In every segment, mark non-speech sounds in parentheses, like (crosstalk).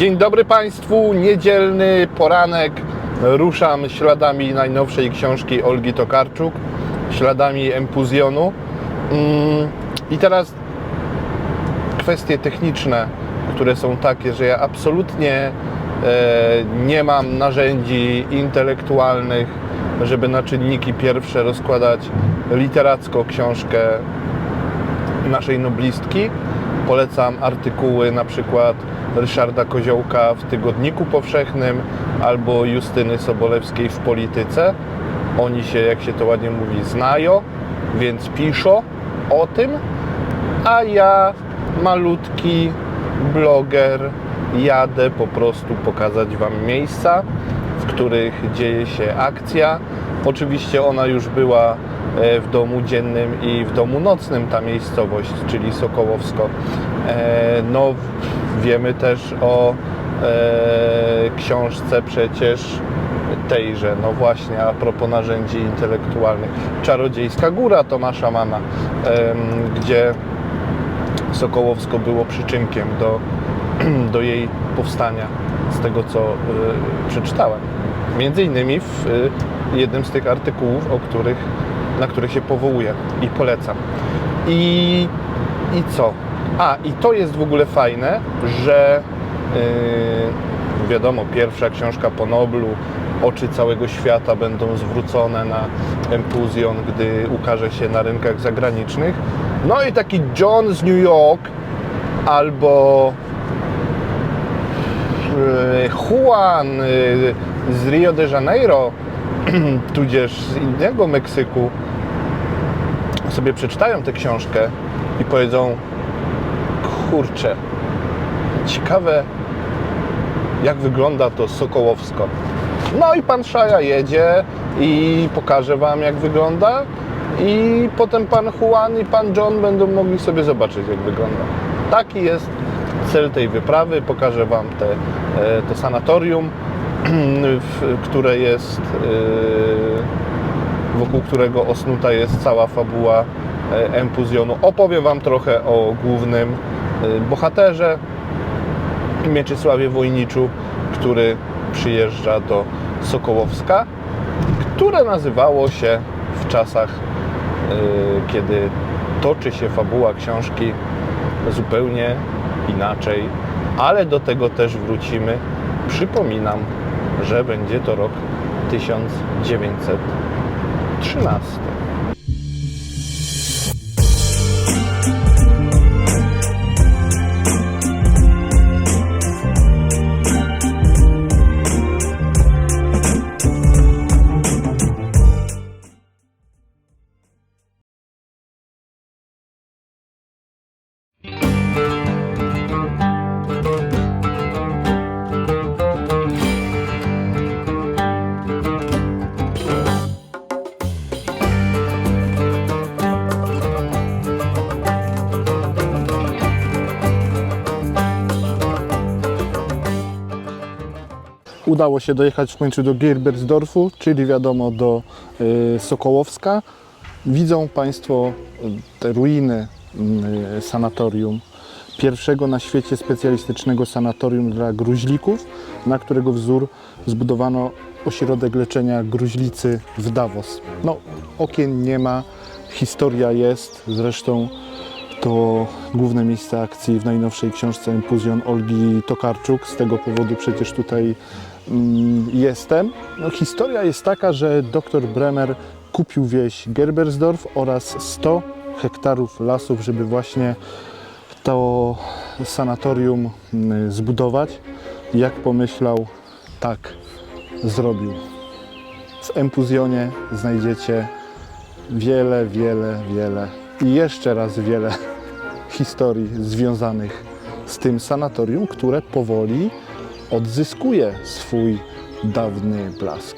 Dzień dobry Państwu, niedzielny poranek. Ruszam śladami najnowszej książki Olgi Tokarczuk, śladami Empuzjonu. Mm, I teraz kwestie techniczne, które są takie, że ja absolutnie e, nie mam narzędzi intelektualnych, żeby na czynniki pierwsze rozkładać literacko książkę naszej noblistki. Polecam artykuły na przykład Ryszarda Koziołka w Tygodniku Powszechnym albo Justyny Sobolewskiej w Polityce. Oni się, jak się to ładnie mówi, znają, więc piszą o tym, a ja, malutki bloger, jadę po prostu pokazać Wam miejsca, w których dzieje się akcja. Oczywiście ona już była w domu dziennym i w domu nocnym ta miejscowość, czyli Sokołowsko. E, No, wiemy też o e, książce przecież tejże, no właśnie, a propos narzędzi intelektualnych. Czarodziejska Góra Tomasza Mana, gdzie Sokołowsko było przyczynkiem do, (clears throat) do jej powstania, z tego co przeczytałem. Między innymi w jednym z tych artykułów, o których, na których się powołuję i polecam. I, I co? A, i to jest w ogóle fajne, że y, wiadomo, pierwsza książka po Noblu, oczy całego świata będą zwrócone na Empuzjon, gdy ukaże się na rynkach zagranicznych. No i taki John z New York albo e, Juan e, z Rio de Janeiro, (clears throat) tudzież z innego Meksyku, sobie przeczytają tę książkę i powiedzą: Kurczę, ciekawe, jak wygląda to Sokołowsko. No i pan Szaja jedzie i pokaże wam, jak wygląda. I potem pan Juan i pan John będą mogli sobie zobaczyć, jak wygląda. Taki jest cel tej wyprawy. Pokażę wam te, e, to sanatorium, (clears throat) które jest, e, wokół którego osnuta jest cała fabuła e, Empuzjonu. Opowiem wam trochę o głównym e, bohaterze, Mieczysławie Wojniczu, który przyjeżdża do Sokołowska, które nazywało się w czasach, y, kiedy toczy się fabuła książki zupełnie inaczej, ale do tego też wrócimy. Przypominam, że będzie to rok 1913. Udało się dojechać w końcu do Gierbersdorfu, czyli wiadomo do y, Sokołowska. Widzą Państwo y, te ruiny y, sanatorium, pierwszego na świecie specjalistycznego sanatorium dla gruźlików, na którego wzór zbudowano ośrodek leczenia gruźlicy w Davos. No, okien nie ma, historia jest, zresztą to główne miejsce akcji w najnowszej książce Impuzjon Olgi Tokarczuk. Z tego powodu przecież tutaj mm, jestem. No, historia jest taka, że dr Bremer kupił wieś Gerbersdorf oraz 100 hektarów lasów, żeby właśnie to sanatorium mm, zbudować. Jak pomyślał, tak zrobił. W Empuzjonie znajdziecie wiele, wiele, wiele i jeszcze raz wiele historii związanych z tym sanatorium, które powoli odzyskuje swój dawny blask.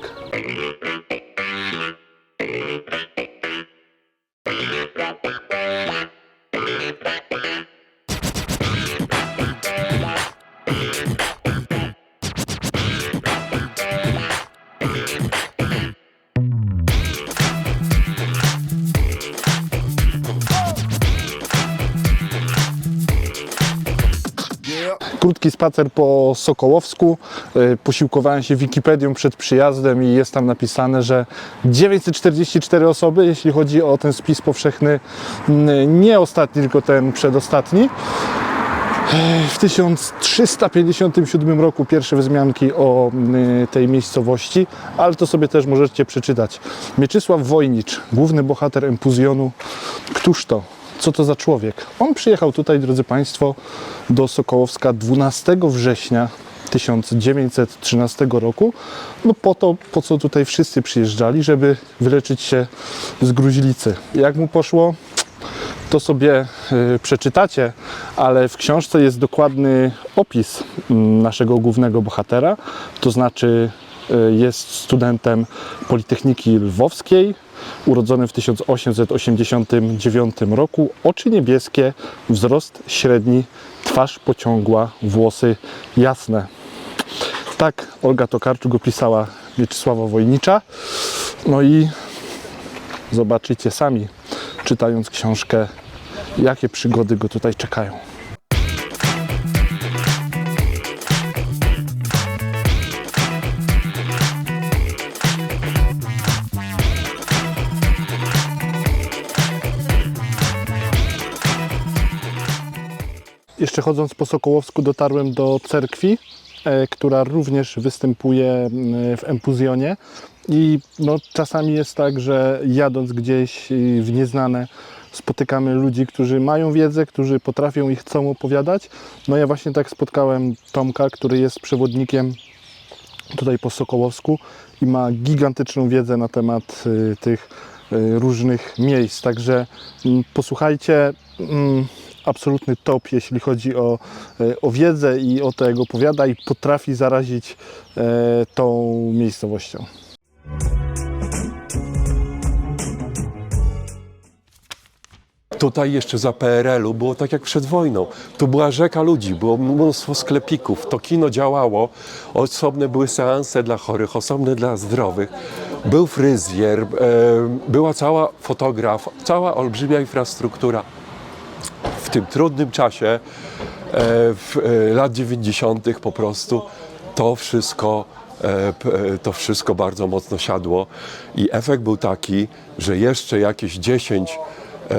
Krótki spacer po Sokołowsku. E, Posiłkowałem się Wikipedią przed przyjazdem i jest tam napisane, że 944 osoby, jeśli chodzi o ten spis powszechny, m, nie ostatni, tylko ten przedostatni. W 1357 roku pierwsze wzmianki o y, tej miejscowości, ale to sobie też możecie przeczytać. Mieczysław Wojnicz, główny bohater Empuzjonu. Któż to? Co to za człowiek? On przyjechał tutaj, drodzy Państwo, do Sokołowska 12 września 1913 roku. No po to, po co tutaj wszyscy przyjeżdżali, żeby wyleczyć się z gruźlicy. Jak mu poszło? to sobie y, przeczytacie, ale w książce jest dokładny opis mm, naszego głównego bohatera, to znaczy y, jest studentem Politechniki Lwowskiej, urodzony w 1889 roku, oczy niebieskie, wzrost średni, twarz pociągła, włosy jasne. Tak Olga Tokarczuk opisała Mieczysława Wojnicza. No i zobaczycie sami, czytając książkę, jakie przygody go tutaj czekają. Jeszcze chodząc po Sokołowsku dotarłem do cerkwi, e, która również występuje m, w Empuzjonie. I no, czasami jest tak, że jadąc gdzieś y, w nieznane spotykamy ludzi, którzy mają wiedzę, którzy potrafią i chcą opowiadać. No ja właśnie tak spotkałem Tomka, który jest przewodnikiem tutaj po Sokołowsku i ma gigantyczną wiedzę na temat y, tych y, różnych miejsc. Także mm, posłuchajcie, mm, absolutny top, jeśli chodzi o, y, o wiedzę i o to, jak opowiada i potrafi zarazić e, tą miejscowością. Tutaj jeszcze za PRL-u było tak jak przed wojną. Tu była rzeka ludzi, było mnóstwo sklepików, to kino działało, osobne były seanse dla chorych, osobne dla zdrowych. Był fryzjer, e, była cała fotograf, cała olbrzymia infrastruktura. Tym trudnym czasie, e, w e, lat 90. po prostu to wszystko e, to wszystko bardzo mocno siadło i efekt był taki, że jeszcze jakieś 10 e,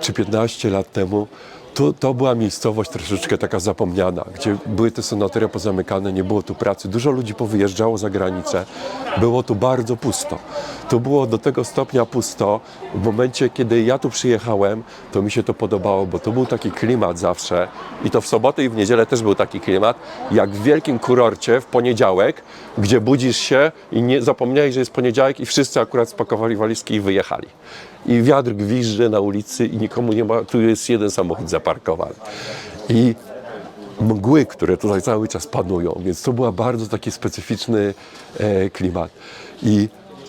czy 15 lat temu to, to była miejscowość troszeczkę taka zapomniana, gdzie były te sanatoria pozamykane, nie było tu pracy. Dużo ludzi powyjeżdżało za granicę. Było tu bardzo pusto. Tu było do tego stopnia pusto. W momencie, kiedy ja tu przyjechałem, to mi się to podobało, bo to był taki klimat zawsze. I to w sobotę i w niedzielę też był taki klimat, jak w wielkim kurorcie w poniedziałek, gdzie budzisz się i nie zapomniałeś, że jest poniedziałek i wszyscy akurat spakowali walizki i wyjechali i wiatr gwizdże na ulicy i nikomu nie ma, tu jest jeden samochód zaparkowany. I mgły, które tutaj cały czas panują, więc to był bardzo taki specyficzny e, klimat. I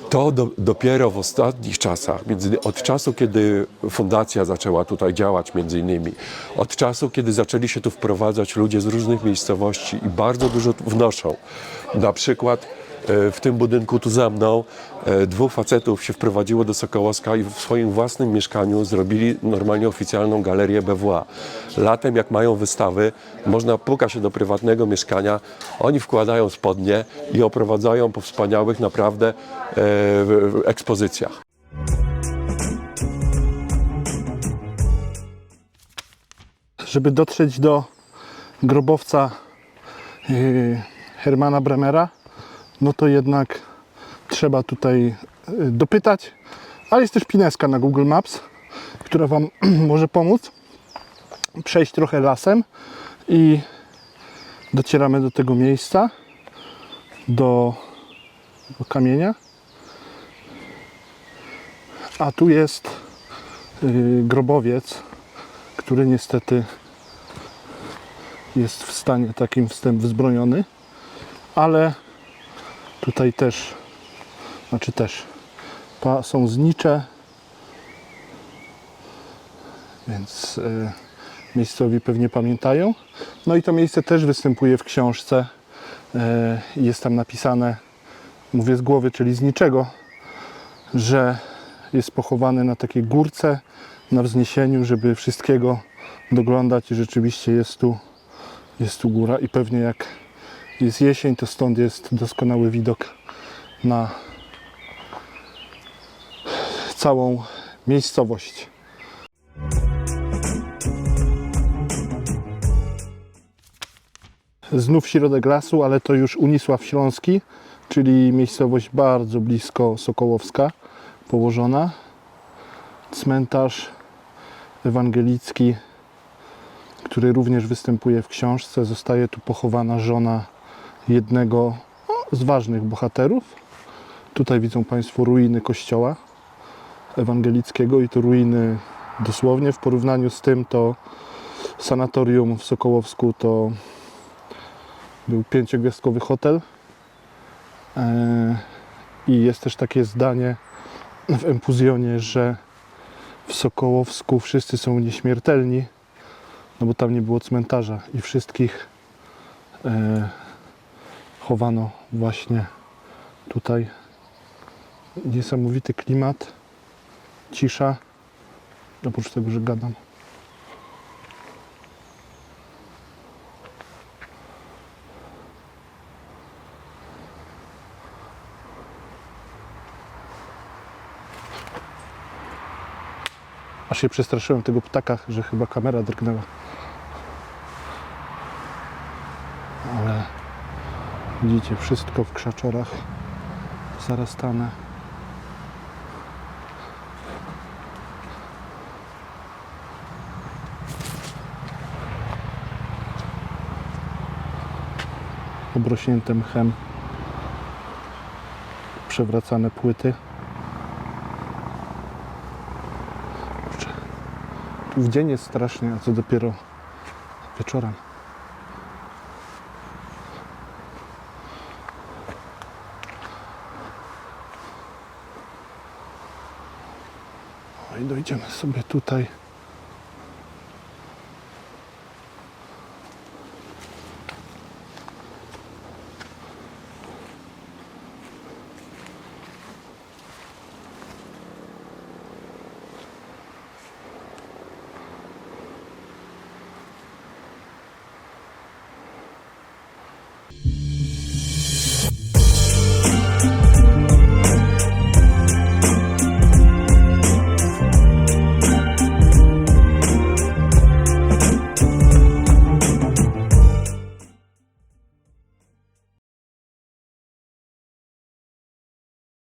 to do, dopiero w ostatnich czasach, między, od czasu, kiedy fundacja zaczęła tutaj działać między innymi, od czasu, kiedy zaczęli się tu wprowadzać ludzie z różnych miejscowości i bardzo dużo wnoszą. Na przykład w tym budynku tu za mną e, dwóch facetów się wprowadziło do Sokołowska i w swoim własnym mieszkaniu zrobili normalnie oficjalną galerię BWA. Latem jak mają wystawy, można puka się do prywatnego mieszkania, oni wkładają spodnie i oprowadzają po wspaniałych naprawdę e, ekspozycjach. żeby dotrzeć do grobowca Hermana Bremera, no to jednak trzeba tutaj yy, dopytać, ale jest też pineska na Google Maps, która Wam (clears throat) może pomóc przejść trochę lasem i docieramy do tego miejsca, do, do kamienia. A tu jest yy, grobowiec, który niestety jest w stanie takim wstęp wzbroniony, ale tutaj też, znaczy też, pa, są znicze, więc y, miejscowi pewnie pamiętają. No i to miejsce też występuje w książce. y, jest tam napisane, mówię z głowy, czyli z niczego, że jest pochowany na takiej górce, na wzniesieniu, żeby wszystkiego doglądać i rzeczywiście jest tu, Jest tu góra i pewnie jak jest jesień, to stąd jest doskonały widok na całą miejscowość. Znów środek lasu, ale to już Unisław Śląski, czyli miejscowość bardzo blisko Sokołowska położona. Cmentarz ewangelicki, który również występuje w książce. Zostaje tu pochowana żona jednego no, z ważnych bohaterów. Tutaj widzą Państwo ruiny kościoła ewangelickiego i to ruiny dosłownie w porównaniu z tym to sanatorium w Sokołowsku to był pięciogwiazdkowy hotel. E, I jest też takie zdanie w Empuzjonie, że w Sokołowsku wszyscy są nieśmiertelni, no bo tam nie było cmentarza i wszystkich e, chowano właśnie tutaj. Niesamowity klimat, cisza, oprócz tego, że gadam. Aż się przestraszyłem tego ptaka, że chyba kamera drgnęła. Ale widzicie, wszystko w krzaczorach zarastane. Obrośnięte mchem przewracane płyty. Tu w dzień jest strasznie, a co dopiero wieczorem. No i dojdziemy sobie tutaj